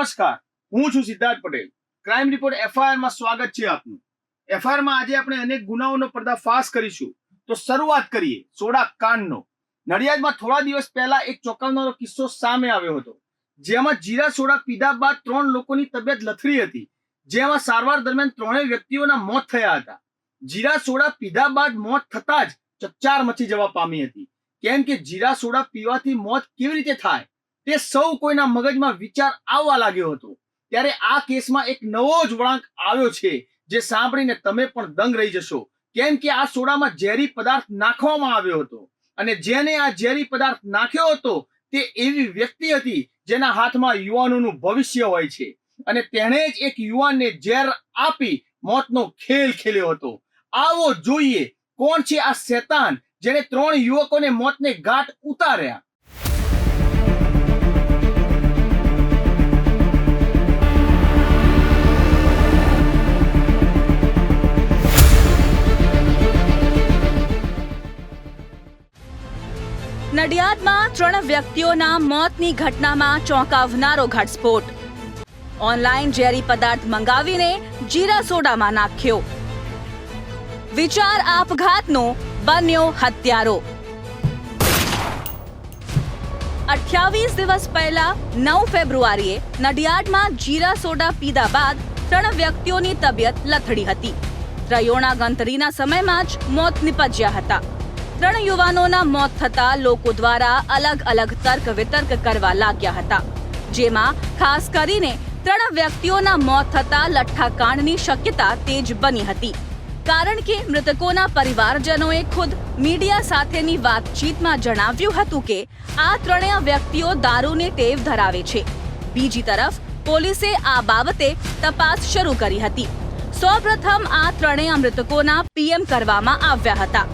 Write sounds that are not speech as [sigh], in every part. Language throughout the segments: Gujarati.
નમસ્કાર, હું છું સિદ્ધાર્થ પટેલ. ક્રાઇમ રિપોર્ટ એફઆઈઆરમાં સ્વાગત છે આપનું. એફઆઈઆરમાં આજે આપણે અનેક ગુનાઓનો પર્દાફાશ કરીશું. તો શરૂઆત કરીએ, સોડા કાંડનો. નડિયાદમાં થોડા દિવસ પહેલા એક ચોંકાવનારો કિસ્સો સામે આવ્યો હતો. જેમાં જીરા સોડા પીધા બાદ ત્રણ લોકોની તબિયત લથડી હતી. જેમાં સારવાર દરમિયાન ત્રણેય વ્યક્તિઓના મોત થયા હતા. જીરા સોડા પીધા બાદ મોત થતા જ ચકચાર મચી જવા પામી હતી. કેમ કે જીરા સોડા પીવાથી મોત કેવી રીતે થાય? તે સૌ કોઈના મગજમાં વિચાર આવવા લાગ્યો હતો. ત્યારે આ કેસમાં એક નવો જ વળાંક આવ્યો છે, જે સાંભળીને તમે પણ દંગ રહી જશો. કેમ કે આ સોડામાં ઝેરી પદાર્થ નાખવામાં આવ્યો હતો. અને જેને આ ઝેરી પદાર્થ નાખ્યો હતો, તે એવી વ્યક્તિ હતી જેના હાથમાં યુવાનોનું ભવિષ્ય હોય છે. અને તેણે જ એક યુવાનને ઝેર આપી મોતનો ખેલ ખેલ્યો હતો. આવો જોઈએ, કોણ છે આ શેતાન જેને ત્રણ યુવકોને મોતને ઘાટ ઉતાર્યા? નડિયાદમાં ત્રણ વ્યક્તિઓના મોતની ઘટનામાં ચોંકાવનારો ઘટસ્ફોટ. ઓનલાઈન ઝેરી પદાર્થ મંગાવીને જીરા સોડામાં નાખ્યો. વિચાર આપઘાતનો બન્યો હત્યારો. અઠ્યાવીસ દિવસ પહેલા નવ ફેબ્રુઆરીએ નડિયાદમાં જીરા સોડા પીધા બાદ ત્રણ વ્યક્તિઓની તબિયત લથડી હતી. ત્રયોણા ગંતરીના સમયમાં જ મોત નિપજ્યા હતા. ત્રણ યુવાનોના મોત થતા લોકો દ્વારા અલગ અલગ તર્ક વિતર્ક કરવા લાગ્યા હતા, જેમાં ખાસ કરીને ત્રણ વ્યક્તિઓના મોત થતા લઠ્ઠાકાંડની શક્યતા તેજ બની હતી. કારણ કે મૃતકોના પરિવારજનોએ ખુદ મીડિયા સાથેની વાતચીતમાં જણાવ્યું હતું કે, આ ત્રણેય વ્યક્તિઓ દારૂની ટેવ ધરાવે છે. બીજી તરફ, પોલીસે આ બાબતે તપાસ શરૂ કરી હતી. સૌપ્રથમ આ ત્રણેય મૃતકોના પીએમ કરવામાં આવ્યા હતા.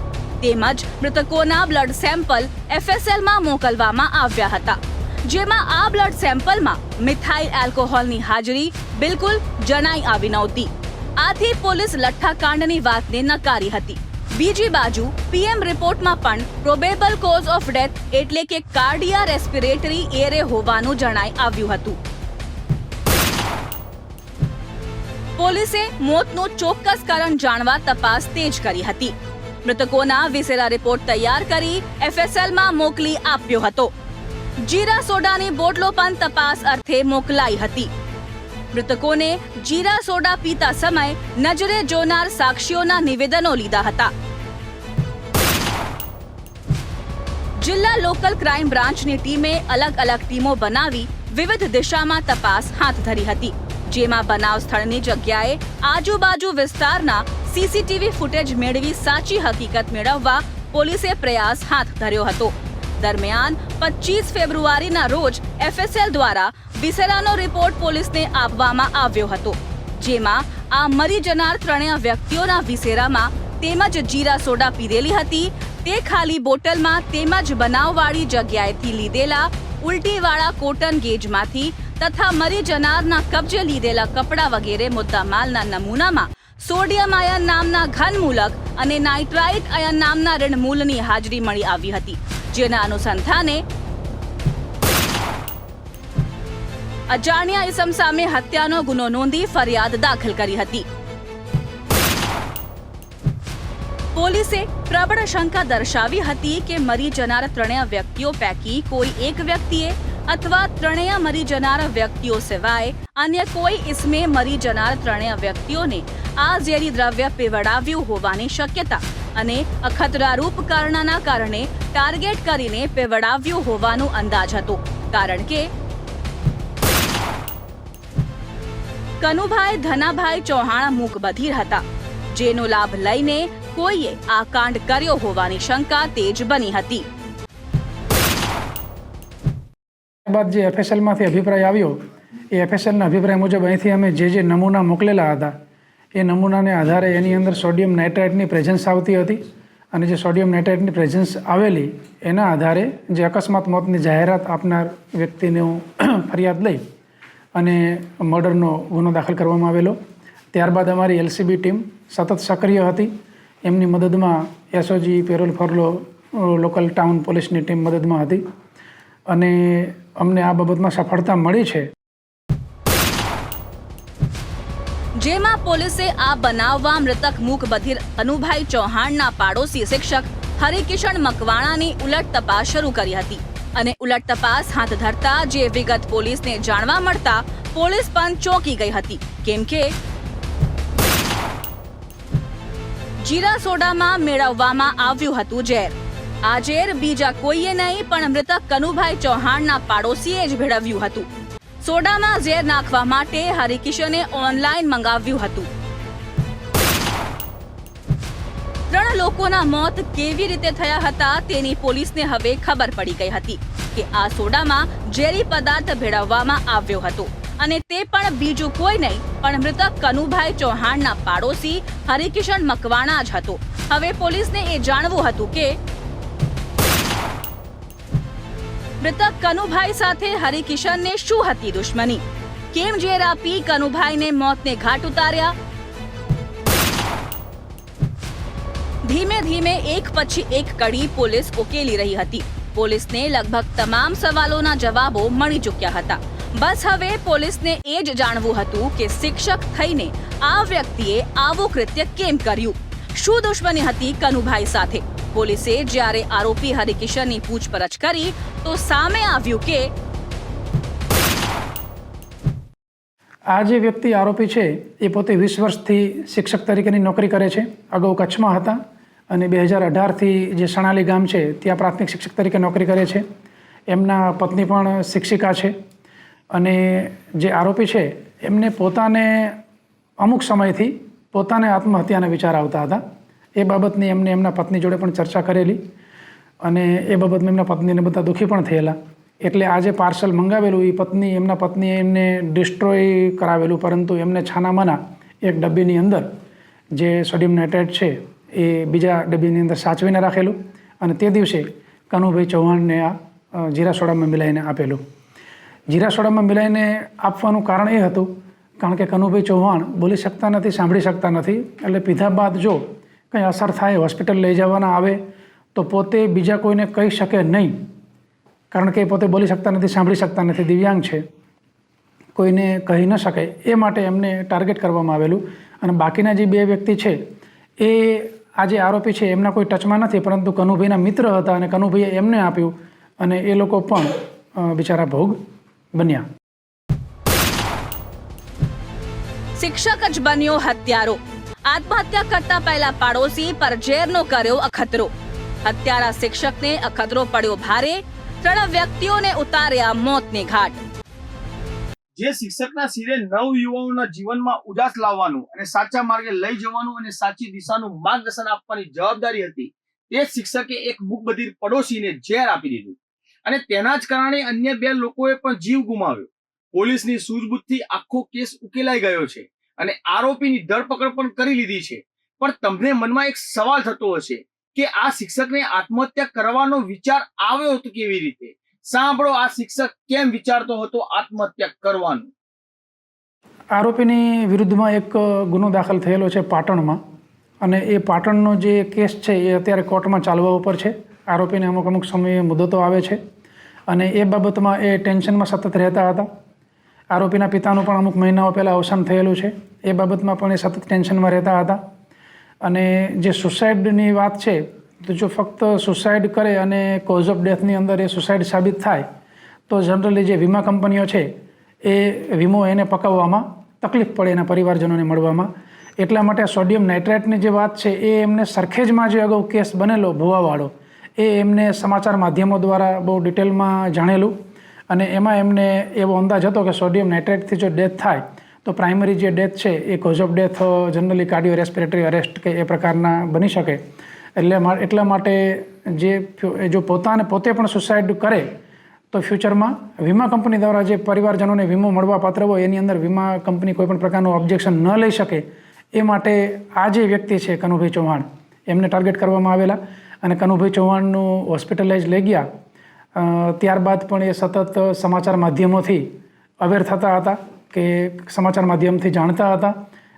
તેમજ મૃતકોના બ્લડ સેમ્પલ એફએસએલમાં મોકલવામાં આવ્યા હતા. જેમાં આ બ્લડ સેમ્પલમાં મિથાઇલ આલ્કોહોલની હાજરી બિલકુલ જણાઈ આવી નહોતી. આથી પોલીસ લઠ્ઠાકાંડની વાતને નકારી હતી. બીજી બાજુ પીએમ રિપોર્ટમાં પણ પ્રોબેબલ કોઝ ઓફ ડેથ એટલે કે કાર્ડિયા રેસ્પિરેટરી એરે હોવાનું જણાઈ આવ્યું હતું. પોલીસે મોતનું ચોક્કસ કારણ જાણવા તપાસ તેજ કરી હતી. મૃતકોના વિસેરા રિપોર્ટ તૈયાર કરી એફએસએલમાં મોકલી આપ્યો હતો. જીરા સોડાની બોટલો પણ તપાસ અર્થે મોકલાઈ હતી. મૃતકોને જીરા સોડા પીતા સમય નજરે જોનાર સાક્ષીઓના નિવેદનો લીધા હતા. જિલ્લા લોકલ ક્રાઇમ બ્રાન્ચની ટીમે અલગ અલગ ટીમો બનાવી વિવિધ દિશામાં તપાસ હાથ ધરી હતી. જેમાં બનાવ સ્થળની જગ્યાએ આજુબાજુ વિસ્તારના સીસીટીવી ફૂટેજ મેળવી સાચી હકીકત મેળવવા પોલીસે પ્રયાસ હાથ ધર્યો હતો. દરમિયાન પચીસ ફેબ્રુઆરીના રોજ એફએસએલ દ્વારા વિસેરાનો રિપોર્ટ પોલીસને આપવામાં આવ્યો હતો, જેમાં આ મરી જનાર ત્રણેય વ્યક્તિઓના વિસેરામાં તેમજ જીરા સોડા પીધેલી હતી, તે ખાલી બોટલમાં તેમજ બનાવવાળી જગ્યાએથી લીધેલા ઉલટીવાળા કોટન ગેજમાંથી તથા મરી જનારના કબજે લીધેલા કપડાં વગેરે મુદ્દામાલના નમૂનામાં સોડિયમ આયન નામના ઘનમૂલક અને નાઇટ્રાઇટ આયન નામના ઋણમૂલની હાજરી મળી આવી હતી, જેના અનુસંધાને અજાણ્યા ઇસમ સામે હત્યાનો ગુનો નોંધી ફરિયાદ દાખલ કરી હતી. પોલીસે પ્રબળ શંકા દર્શાવી હતી કે મરી જનાર ત્રણેય વ્યક્તિઓ પૈકી કોઈ એક વ્યક્તિએ અથવા ત્રણેય મરી જનાર વ્યક્તિઓ સિવાય અન્ય કોઈ ઇસમે મરી જનાર ત્રણેય વ્યક્તિઓને આ ઝેરી દ્રવ્ય પીવડાવ્યું હોવાની શક્યતા અને અખતરારૂપ કારણના કારણે ટાર્ગેટ કરીને પીવડાવ્યું હોવાનો અંદાજ હતો. કારણ કે કનુભાઈ ધનાભાઈ ચૌહાણ મૂક બધિર હતા, જેનો લાભ લઈને કોઈએ આ કાંડ કર્યો હોવાની શંકા તેજ બની હતી. ત્યારબાદ જે એફએસએલમાંથી અભિપ્રાય આવ્યો, એ એફએસએલના અભિપ્રાય મુજબ અહીંથી અમે જે જે નમૂના મોકલેલા હતા, એ નમૂનાને આધારે એની અંદર સોડિયમ નાઇટ્રાઇટની પ્રેઝન્સ આવતી હતી અને જે સોડિયમ નાઇટ્રાઇટની પ્રેઝન્સ આવેલી, એના આધારે જે અકસ્માત મોતની જાહેરાત આપનાર વ્યક્તિનું [clears throat] ફરિયાદ લઈ અને મર્ડરનો ગુનો દાખલ કરવામાં આવેલો. ત્યારબાદ અમારી એલસીબી ટીમ સતત સક્રિય હતી. એમની મદદમાં SOG, parole furlough local town પોલીસની ટીમ મદદમાં હતી. અને અમને આ બાબતમાં સફળતા મળી છે. જેમાં પોલીસે આ બનાવવા મૃતક મૂક બધિર અનુભાઈ ચૌહાણના પાડોશી શિક્ષક હરિકિશન મકવાણાની ઉલટ તપાસ શરૂ કરી હતી અને ઉલટ તપાસ હાથ ધરતા જે વિગત પોલીસને જાણવા મળતા પોલીસ પણ ચોંકી ગઈ હતી. કેમ કે જીરા સોડામાં મેળવવામાં આવ્યું હતું ઝેર. આ ઝેર બીજા કોઈએ નહીં, પણ મૃતક કનુભાઈ ચૌહાણના પાડોશીએ જ ભેળવ્યું હતું. સોડામાં ઝેર નાખવા માટે હરિકિશને ઓનલાઈન મંગાવ્યું હતું. ત્રણ લોકોના મોત કેવી રીતે થયા હતા તેની પોલીસને હવે ખબર પડી ગઈ હતી કે આ સોડામાં ઝેરી પદાર્થ ભેળવવામાં આવ્યો હતો. અને તે પણ બીજું કોઈ નહીં, પણ મૃતક કનુભાઈ ચૌહાણના પાડોશી હરિકિશન મકવાણા જ હતો. હવે પોલીસને એ જાણવું હતું કે મૃતક કનુભાઈ સાથે હરિકિશનને શું હતી દુશ્મની? કેમ ઝેર આપી કનુભાઈને મોતને ઘાટ ઉતાર્યા? ધીમે ધીમે એક પછી એક કડી પોલીસ ઉકેલી રહી હતી. પોલીસને લગભગ તમામ સવાલોના જવાબો મળી ચૂક્યા હતા. બસ હવે પોલીસને એ જ જાણવું હતું કે શિક્ષક થઈને આ વ્યક્તિએ આવું કૃત્ય કેમ કર્યું? શું દુશ્મની હતી કનુભાઈ સાથે? પોલીસે જ્યારે આરોપી હરિકિશનની પૂછપરછ કરી, તો સામે આવ્યું કે આ જે વ્યક્તિ આરોપી છે, એ પોતે વીસ વર્ષથી શિક્ષક તરીકેની નોકરી કરે છે, અગાઉ કચ્છમાં હતા અને બે હજાર અઢારથી જે સણાલી ગામ છે, ત્યાં પ્રાથમિક શિક્ષક તરીકે નોકરી કરે છે. એમના પત્ની પણ શિક્ષિકા છે અને જે આરોપી છે, એમને પોતાને અમુક સમયથી પોતાને આત્મહત્યાના વિચાર આવતા હતા. એ બાબતની એમને એમના પત્ની જોડે પણ ચર્ચા કરેલી અને એ બાબતમાં એમના પત્નીને બધા દુઃખી પણ થયેલા. એટલે આજે પાર્સલ મંગાવેલું એ પત્ની, એમના પત્નીએ એમને ડિસ્ટ્રોય કરાવેલું. પરંતુ એમને છાનામાના એક ડબ્બીની અંદર જે સોડિયમ નાઇટ્રેટ છે, એ બીજા ડબ્બીની અંદર સાચવીને રાખેલું અને તે દિવસે કનુભાઈ ચૌહાણને આ જીરા સોડામાં મિલાઈને આપેલું. જીરા સોડામાં મિલાઈને આપવાનું કારણ એ હતું, કારણ કે કનુભાઈ ચૌહાણ બોલી શકતા નથી, સાંભળી શકતા નથી. એટલે પીધા બાદ જો કંઈ અસર થાય, હોસ્પિટલ લઈ જવાના આવે, તો પોતે બીજા કોઈને કહી શકે નહીં. કારણ કે પોતે બોલી શકતા નથી, સાંભળી શકતા નથી, દિવ્યાંગ છે. કોઈને કહી ન શકે. એ માટે એમને ટાર્ગેટ કરવામાં આવેલું. અને બાકીના જે બે વ્યક્તિ છે, એ આ જે આરોપી છે, એમના કોઈ ટચમાં નથી, પરંતુ કનુભાઈના મિત્ર હતા અને કનુભાઈએ એમને આપ્યું અને એ લોકો પણ બિચારા ભોગ બન્યા. શિક્ષક જ બન્યો હત્યારો. આત્મહત્યા કરતા પહેલા પાડોશી પર ઝેરનો કર્યો અખતરો. હત્યારા શિક્ષકને અખતરો પડ્યો ભારે, ત્રણ વ્યક્તિઓને ઉતાર્યા મોતને ઘાટ. જે શિક્ષકના સિરે નવ યુવાઓના જીવનમાં ઉદાસ લાવવાનું અને સાચા માર્ગે લઈ જવાનું અને સાચી દિશાનું માર્ગદર્શન આપવાની જવાબદારી હતી, તે શિક્ષકે એક મુખબધિર પડોશીને ઝેર આપી દીધું. અને તેના જ કારણે અન્ય બે લોકોએ પણ જીવ ગુમાવ્યો. પોલીસની સૂઝબૂછથી આખો કેસ ઉકેલાઈ ગયો છે. અને આરોપીની ધરપકડ પણ કરી લીધી છે. પણ તમને મનમાં એક સવાલ થતો હશે કે આ શિક્ષકને આત્મહત્યા કરવાનો વિચાર આવ્યો હતો કેવી રીતે? સાંભળો, આ શિક્ષક કેમ વિચારતો હતો આત્મહત્યા કરવાનું? આરોપીની વિરુદ્ધમાં એક ગુનો દાખલ થયેલો છે પાટણમાં. અને એ પાટણનો જે કેસ છે એ અત્યારે કોર્ટમાં ચાલવા ઉપર છે. આરોપીને અમુક અમુક સમયે મુદતો આવે છે. અને એ બાબતમાં એ ટેન્શનમાં સતત રહેતા હતા. આરોપીના પિતાનું પણ અમુક મહિનાઓ પહેલાં અવસાન થયેલું છે. એ બાબતમાં પણ એ સતત ટેન્શનમાં રહેતા હતા. અને જે સુસાઇડની વાત છે, તો જો ફક્ત સુસાઇડ કરે અને કોઝ ઓફ ડેથની અંદર એ સુસાઇડ સાબિત થાય, તો જનરલી જે વીમા કંપનીઓ છે, એ વીમો એને પકાવવામાં તકલીફ પડે એના પરિવારજનોને મળવામાં. એટલા માટે સોડિયમ નાઇટ્રેટની જે વાત છે, એ એમને સરખેજમાં જે અગાઉ કેસ બનેલો ભુવાવાળો, એ એમને સમાચાર માધ્યમો દ્વારા બહુ ડિટેલમાં જાણેલું. અને એમાં એમને એવો અંદાજ હતો કે સોડિયમ નાઇટ્રેટથી જો ડેથ થાય, તો પ્રાઇમરી જે ડેથ છે એ cause of death generally cardio respiratory arrest કે એ પ્રકારના બની શકે. એટલે એટલા માટે જે જો પોતાને પોતે પણ સુસાઇડ કરે, તો ફ્યુચરમાં વીમા કંપની દ્વારા જે પરિવારજનોને વીમો મળવા પાત્ર હોય, એની અંદર વીમા કંપની કોઈ પણ પ્રકારનું ઓબ્જેક્શન ન લઈ શકે, એ માટે આ જે વ્યક્તિ છે, કનુભાઈ ચૌહાણ, એમને ટાર્ગેટ કરવામાં આવેલા. અને કનુભાઈ ચૌહાણનું હોસ્પિટલાઇઝ લઈ ગયા ત્યારબાદ પણ એ સતત સમાચાર માધ્યમોથી અવેર થતા હતા કે સમાચાર માધ્યમથી જાણતા હતા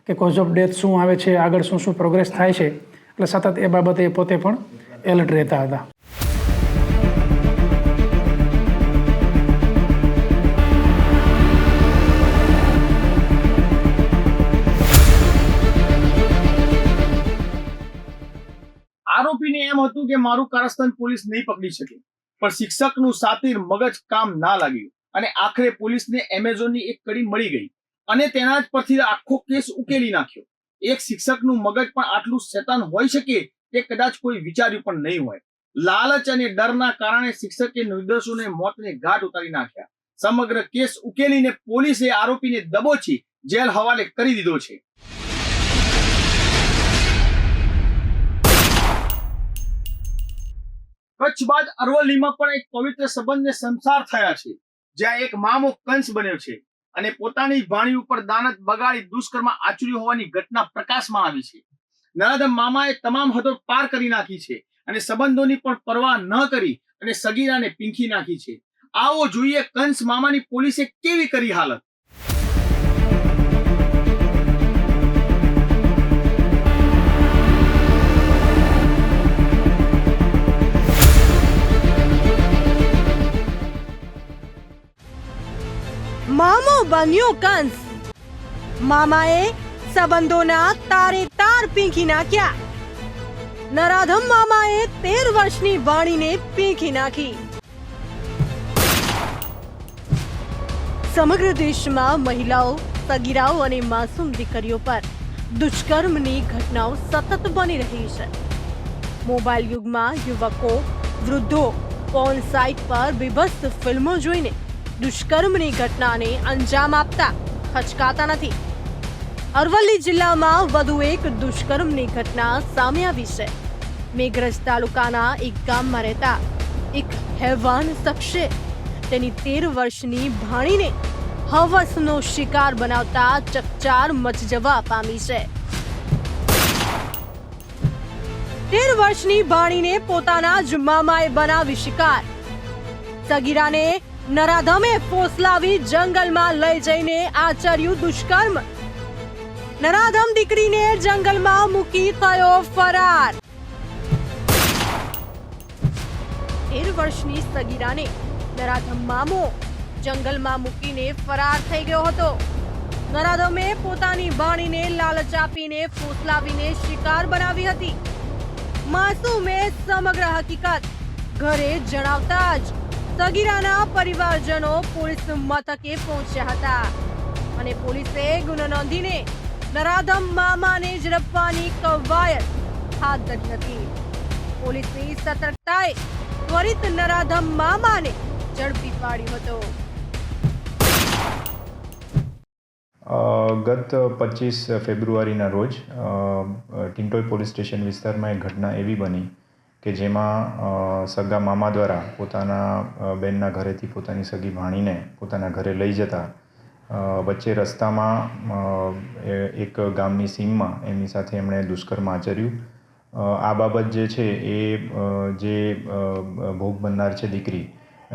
કે કોઝ ઓફ ડેથ શું આવે છે, આગળ શું શું પ્રોગ્રેસ થાય છે. એટલે સતત એ બાબતે એ પોતે પણ એલર્ટ રહેતા હતા. આરોપીને એમ હતું કે મારું કારસ્તાન પોલીસ નહીં પકડી શકે. પણ શિક્ષકનું સાતીર મગજ કામ ના લાગ્યું. અને આખરે પોલીસને એમેઝોનની એક કડી મળી ગઈ. અને તેના જ પરથી આખો કેસ ઉકેલી નાખ્યો. એક શિક્ષકનું મગજ પણ આટલું શેતાન હોઈ શકે તે કદાચ કોઈ વિચાર્યું પણ નહીં હોય. લાલચ અને ડરના કારણે શિક્ષકે નિર્દોષોને મોતને ઘાટ ઉતારી નાખ્યા. સમગ્ર કેસ ઉકેલીને પોલીસે આરોપીને દબોચી જેલ હવાલે કરી દીધો છે. કચ્છ બાદ અરવલ્લીમાં પણ એક પવિત્ર સંબંધને સંસાર થયા છે, જ્યાં એક મામો કંસ બન્યો છે અને પોતાની ભાણી ઉપર દાનત બગાડી દુષ્કર્મ આચર્યું હોવાની ઘટના પ્રકાશમાં આવી છે. નરાધમ મામાએ તમામ હદો પાર કરી નાખી છે અને સંબંધોની પણ પરવા ન કરી અને સગીરાને પીંખી નાખી છે. આવો જોઈએ કંસ મામાની પોલીસે કેવી કરી હાલત? મામો બન્યો કંસ. મામાએ સંબંધોના તારે તાર પીંખી નાખ્યા. નરાધમ મામાએ તેર વર્ષની વાણીને પીંખી નાખી. સમગ્ર દેશમાં મહિલાઓ, સગીરાઓ અને માસૂમ દીકરીઓ પર દુષ્કર્મની ઘટનાઓ સતત બની રહી છે. મોબાઈલ યુગમાં યુવકો, વૃદ્ધો પોર્ન સાઇટ પર બીભત્સ ફિલ્મો જોઈને દુષ્કર્મની ઘટનાને અંજામ આપતા ખચકાતા નથી. અરવલ્લી જિલ્લામાં વધુ એક દુષ્કર્મની ઘટના સામે આવી છે. મેઘરજ તાલુકાના એક ગામમાં રહેતા એક હેવાન શખ્સે તેની તેર વર્ષની ભાણીને હવસનો શિકાર બનાવતા ચકચાર મચ જવા પામી છે. તેર વર્ષની ભાણીને પોતાના જ મામાએ બનાવી શિકાર. સગીરાને નરાધમે ફોસલાવી જંગલમાં લઈ જઈને આચર્યું દુષ્કર્મ. નરાધમ દીકરીને જંગલમાં મૂકી થયો ફરાર. તેર વર્ષની સગીરાને નરાધમ મામો જંગલમાં મૂકીને ફરાર થઈ ગયો હતો. નરાધમે પોતાની બાણીને લાલચ આપીને ફોસલાવીને શિકાર બનાવી હતી. માસુમે સમગ્ર હકીકત ઘરે જણાવતા જ સગીરાના પરિવારજનો પોલીસ મથકે પહોંચ્યા હતા અને પોલીસે ગુનો નોંધીને નરાધમ મામાને ઝડપવાની કવાયત હાથ ધરી હતી. પોલીસની સતર્કતાએ ત્વરિત નરાધમ મામાને ઝડપી પાડ્યો હતો. ગત પચીસ ફેબ્રુઆરીના રોજ ટિન્ટોય પોલીસ સ્ટેશન વિસ્તારમાં એક ઘટના એવી બની કે જેમાં સગા મામા દ્વારા પોતાના બેનના ઘરેથી પોતાની સગી ભાણીને પોતાના ઘરે લઈ જતા વચ્ચે રસ્તામાં એક ગામની સીમમાં એમની સાથે એમણે દુષ્કર્મ આચર્યું. આ બાબત જે છે એ જે ભોગ બનનાર છે દીકરી,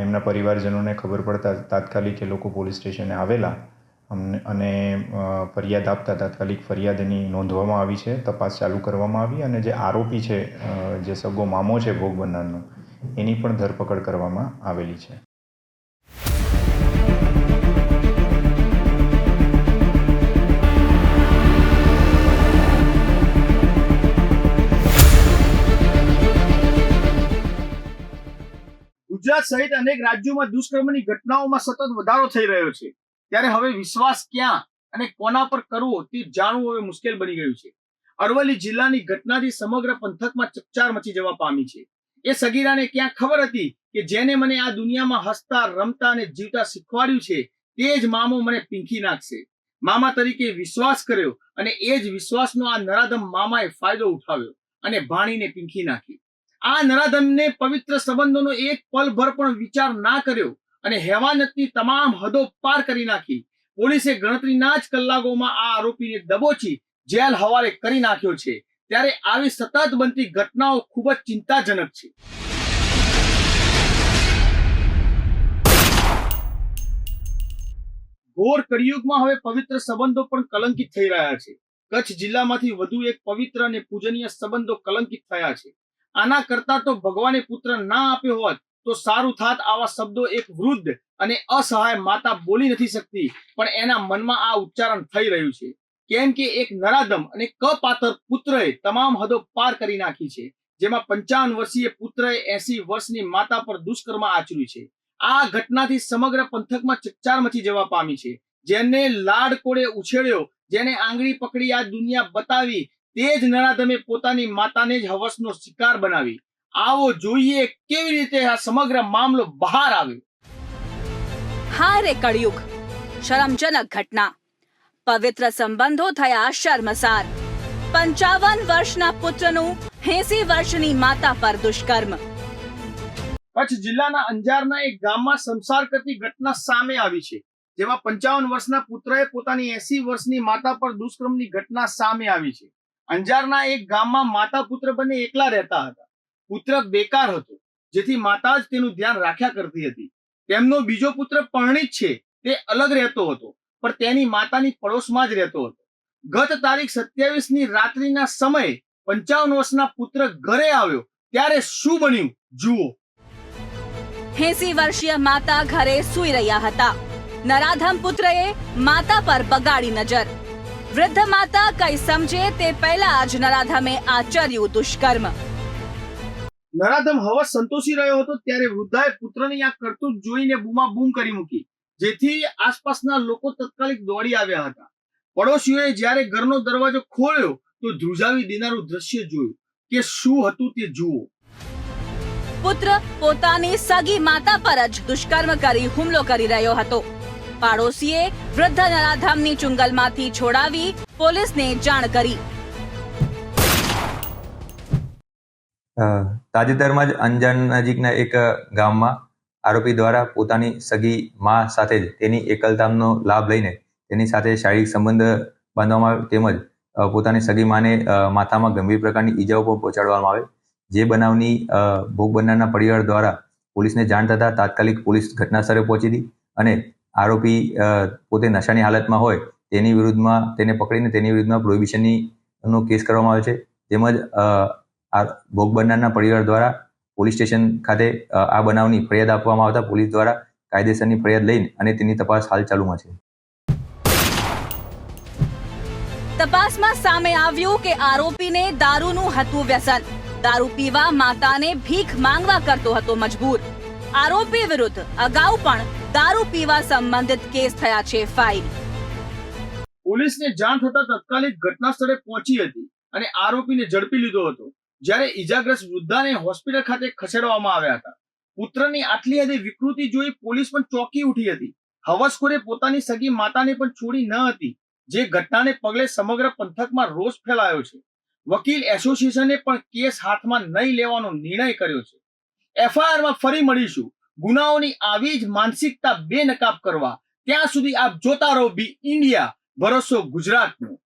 એમના પરિવારજનોને ખબર પડતા તાત્કાલિક એ લોકો પોલીસ સ્ટેશને આવેલા. અને ફરિયાદ આપતા તાત્કાલિક ફરિયાદ એની નોંધવામાં આવી છે. તપાસ ચાલુ કરવામાં આવી અને જે આરોપી છે જે સગો મામો છે ભોગ બનનારનો, એની પણ ધરપકડ કરવામાં આવેલી છે. ગુજરાત સહિત અનેક રાજ્યોમાં દુષ્કર્મની ઘટનાઓમાં સતત વધારો થઈ રહ્યો છે. ત્યારે હવે વિશ્વાસ ક્યાં અને કોના પર કરવો તે જાણવું હવે મુશ્કેલ બની ગયું છે. અરવલ્લી જિલ્લાની ઘટનાથી સમગ્ર પંથકમાં ચકચાર મચી જવા પામી છે. એ સગીરાને ક્યાં ખબર હતી કે જેને મને આ દુનિયામાં હસતા, રમતા અને જીવતા શીખવાડ્યું છે તે જ મામો મને પીંખી નાખશે. મામા તરીકે વિશ્વાસ કર્યો અને એ જ વિશ્વાસનો આ નરાધમ મામાએ ફાયદો ઉઠાવ્યો અને ભાણીને પીંખી નાખી. આ નરાધમને પવિત્ર સંબંધોનો એક પલભર પણ વિચાર ના કર્યો અને હેવાનતની તમામ હદો પાર કરી નાખી. પોલીસે ગણતરીના જ કલાકોમાં આ આરોપીને દબોચી જેલ હવાલે કરી નાખ્યો છે. ત્યારે આવી સતત બનતી ઘટનાઓ ખૂબ જ ચિંતાજનક છે. ઘોર કળિયુગમાં હવે પવિત્ર સંબંધો પણ કલંકિત થઈ રહ્યા છે. કચ્છ જિલ્લામાંથી વધુ એક પવિત્ર અને પૂજનીય સંબંધો કલંકિત થયા છે. આના કરતા તો ભગવાને પુત્ર ના આપ્યો હોત તો સારું થાત આવા શબ્દો એક વૃદ્ધ અને અસહાય માતા બોલી નથી શકતી. પણ એના મનમાં આ ઉચ્ચારણ થઈ રહ્યું છે. કેમ કે એક નરાધમ અને કપાતર પુત્રએ તમામ હદો પાર કરી નાખી છે, જેમાં પંચાવન વર્ષીય પુત્રએ એસી વર્ષની માતા પર દુષ્કર્મ આચર્યું છે. આ ઘટનાથી સમગ્ર પંથકમાં ચકચાર મચી જવા પામી છે. જેને લાડકોડે ઉછેર્યો, જેને આંગળી પકડી આ દુનિયા બતાવી, તે જ નરાધમે પોતાની માતાને જ હવસનો શિકાર બનાવી. આવો જોઈએ કેવી રીતે આ સમગ્ર મામલો બહાર આવ્યો. હારે કળિયુગ શરમજનક ઘટના. પવિત્ર સંબંધો થયા શર્મસાર. પંચાવન વર્ષના પુત્રનું એસી વર્ષની માતા પર દુષ્કર્મ. કચ્છ જિલ્લાના અંજારના એક ગામમાં સંસાર કરતી ઘટના સામે આવી છે જેમાં પંચાવન વર્ષના પુત્રએ પોતાની એસી વર્ષની માતા પર દુષ્કર્મની ઘટના સામે આવી છે. અંજારના એક ગામમાં માતા પુત્ર બંને એકલા રહેતા હતા. પુત્ર બેકાર હતો, જેથી માતા જ તેનું ધ્યાન રાખ્યા કરતી હતી. તેમનો બીજો પુત્ર પરણિત છે, તે અલગ રહેતો હતો, પણ તેની માતાની પડોશમાં જ રહેતો હતો. ગત તારીખ સત્યાવીસની રાત્રિના સમયે પંચાવન વર્ષના પુત્ર ઘરે આવ્યો, ત્યારે શું બન્યું? જુઓ. એસી વર્ષીય માતા ઘરે સૂઈ રહ્યા હતા. નરાધમ પુત્રએ માતા પર બગાડી નજર. વૃદ્ધ માતા કઈ સમજે તે પહેલા જ નરાધમે આચર્યું દુષ્કર્મ. નરાધમ હવસ સંતોષી રહ્યો હતો ત્યારે વૃદ્ધાએ પુત્રની આ કરતૂત જોઈને બૂમા બૂમ કરી મૂકી. જેથી આસપાસના લોકો તત્કાલિક દોડી આવ્યા હતા. પડોશીઓએ જ્યારે ઘરનો દરવાજો ખોલ્યો, તો ધ્રુજાવી દેનારું દ્રશ્ય જોયું કે શું હતું તે જુઓ. પુત્ર પોતાની સગી માતા પર જ દુષ્કર્મ કરી હુમલો કરી રહ્યો હતો. પાડોશીએ વૃદ્ધ નરાધામની ચુંગલમાંથી છોડાવી પોલીસને જાણ કરી. તાજેતરમાં જ અંજાર નજીકના એક ગામમાં આરોપી દ્વારા પોતાની સગી મા સાથે જ તેની એકલતાનો લાભ લઈને તેની સાથે શારીરિક સંબંધ બાંધવામાં આવ્યો તેમજ પોતાની સગી માને માથામાં ગંભીર પ્રકારની ઈજાઓ પણ પહોંચાડવામાં આવે. જે બનાવની ભોગ બનનારના પરિવાર દ્વારા પોલીસને જાણ થતાં તાત્કાલિક પોલીસ ઘટના સ્થળે પહોંચી હતી અને આરોપી પોતે નશાની હાલતમાં હોય તેની વિરુદ્ધમાં, તેને પકડીને તેની વિરુદ્ધમાં પ્રોહિબિશનની નો કેસ કરવામાં આવ્યો છે. તેમજ આ ભોગ બનનારના પરિવાર દ્વારા પોલીસ સ્ટેશન ખાતે આ બનાવની ફરિયાદ આપવામાં આવતા પોલીસ દ્વારા કાયદેસરની ફરિયાદ લઈને અને તેની તપાસ હાલ ચાલુમાં છે. તપાસમાં સામે આવ્યું કે આરોપીને દારૂનું હતું વ્યસન. દારૂ પીવા માતાને ભીખ માંગવા કરતો હતો મજબૂર. આરોપી વિરુદ્ધ અગાઉ પણ દારૂ પીવા સંબંધિત કેસ થયા છે ફાઇલ. પોલીસને જાણ થતા તત્કાલિક ઘટના સ્થળે પહોંચી હતી અને આરોપીને ઝડપી લીધો હતો. જ્યારે ઈજાગ્રસ્ત વૃદ્ધાને હોસ્પિટલ ખાતે ખસેડવામાં આવ્યા હતા. પુત્રની આટલી હદે વિકૃતિ જોઈ પોલીસ પણ ચોંકી ઉઠી હતી. હવસખોરે પોતાની સગી માતાને પણ છોડી ન હતી, જે ઘટનાને પગલે સમગ્ર પંથકમાં રોષ ફેલાયો છે. વકીલ એસોસિએશને પણ કેસ હાથમાં નહીં લેવાનો નિર્ણય કર્યો છે. એફઆઈઆરમાં ફરી મળીશું. ગુનાઓની આવી જ માનસિકતા બેનકાબ કરવા. ત્યાં સુધી આપ જોતા રહો બી ઇન્ડિયા. ભરોસો ગુજરાતનો.